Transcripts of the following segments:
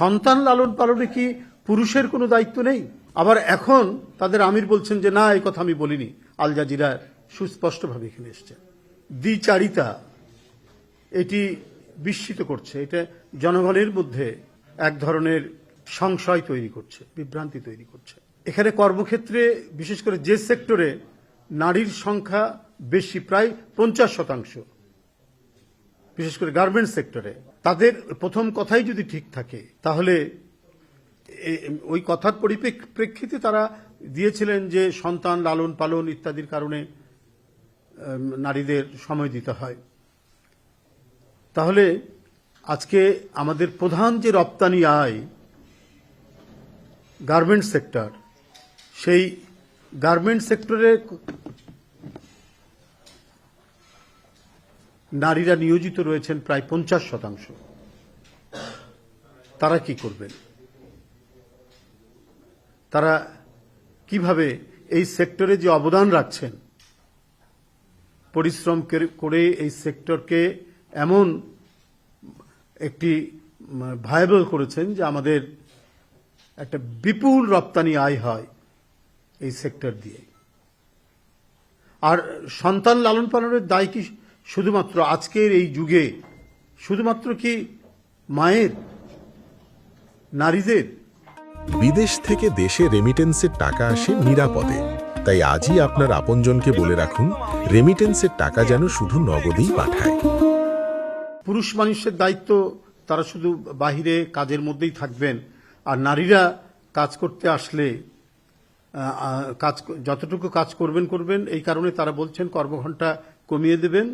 সন্তান লালন পালনে কি পুরুষের কোনো দায়িত্ব নেই? আবার এখন তাদের আমির বলছেন যে, না, এই কথা আমি বলিনি। আল জাজিরা সুস্পষ্টভাবে এখানে এসছে। দ্বিচারিতা এটি বিস্মিত করছে। এটা জনগণের মধ্যে এক ধরনের সংশয় তৈরি করছে, বিভ্রান্তি তৈরি করছে। এখানে কর্মক্ষেত্রে, বিশেষ করে যে সেক্টরে নারীর সংখ্যা বেশি, প্রায় পঞ্চাশ শতাংশ বিশেষ করে গার্মেন্টস সেক্টরে তাদের প্রথম কথাই যদি ঠিক থাকে, তাহলে ওই কথার পরিপ্রেক্ষিতে তারা দিয়েছিলেন যে সন্তান লালন পালন ইত্যাদির কারণে নারীদের সময় দিতে হয়। তাহলে আজকে আমাদের প্রধান যে রপ্তানি আয় গার্মেন্টস সেক্টর সেই গার্মেন্টস সেক্টরে নারীরা নিয়োজিত রয়েছেন প্রায় পঞ্চাশ শতাংশ। তারা কি করবেন? তারা কীভাবে এই সেক্টরে যে অবদান রাখছেন, পরিশ্রম করে- এই সেক্টরকে এমন একটি ভায়াবল করেছেন যে আমাদের একটা বিপুল রপ্তানি আয় হয় এই সেক্টর দিয়ে। আর সন্তান লালন পালনের দায় কি শুধুমাত্র আজকের এই যুগে শুধুমাত্র কি মায়ের নারীদের? বিদেশ থেকে দেশে রেমিটেন্সের টাকা আসে নিরাপদে। তাই আজই আপনার আপনজনকে বলে রাখুন রেমিটেন্সের টাকা যেন শুধু নগদেই পাঠায়। পুরুষ মানুষের দায়িত্ব তারা শুধু বাহিরে কাজের মধ্যেই থাকবেন। আর নারীরা কাজ করতে আসলে কাজ যতটুকু কাজ করবেন করবেন এই কারণে তারা বলছেন কর্মঘণ্টা কমিয়ে দেবেন।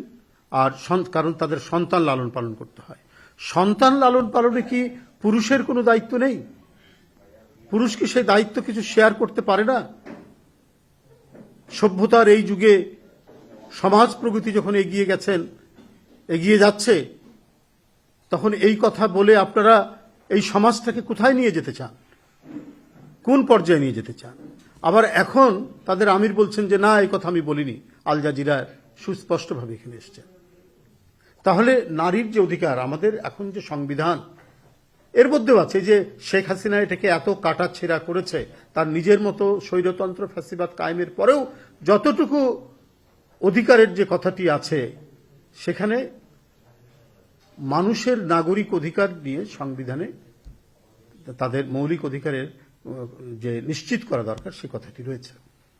আর কারণ তাদের সন্তান লালন পালন করতে হয়। সন্তান লালন পালনে কি পুরুষের কোনো দায়িত্ব নেই? পুরুষ কি সেই দায়িত্ব কিছু শেয়ার করতে পারে না? সভ্যতার এই যুগে সমাজ প্রগতি যখন এগিয়ে গেছেন, এগিয়ে যাচ্ছে, তখন এই কথা বলে আপনারা এই সমাজটাকে কোথায় নিয়ে যেতে চান? কোন পর্যায়ে নিয়ে যেতে চান? আবার এখন তাদের আমির বলছেন যে, না, এই কথা আমি বলিনি। আল জাজিরা সুস্পষ্টভাবে এখানে এসছে তাহলে নারীর যে অধিকার, আমাদের এখন যে সংবিধান, এর মধ্যেও আছে যে শেখ হাসিনা এটাকে এত কাটাছেড়া করেছে, তার নিজের মতো স্বৈরতন্ত্র ফ্যাসিবাদ কায়েমের পরেও যতটুকু অধিকারের যে কথাটি আছে, সেখানে মানুষের নাগরিক অধিকার নিয়ে সংবিধানে তাদের মৌলিক অধিকারের যে নিশ্চিত করা দরকার, সে কথাটি রয়েছে।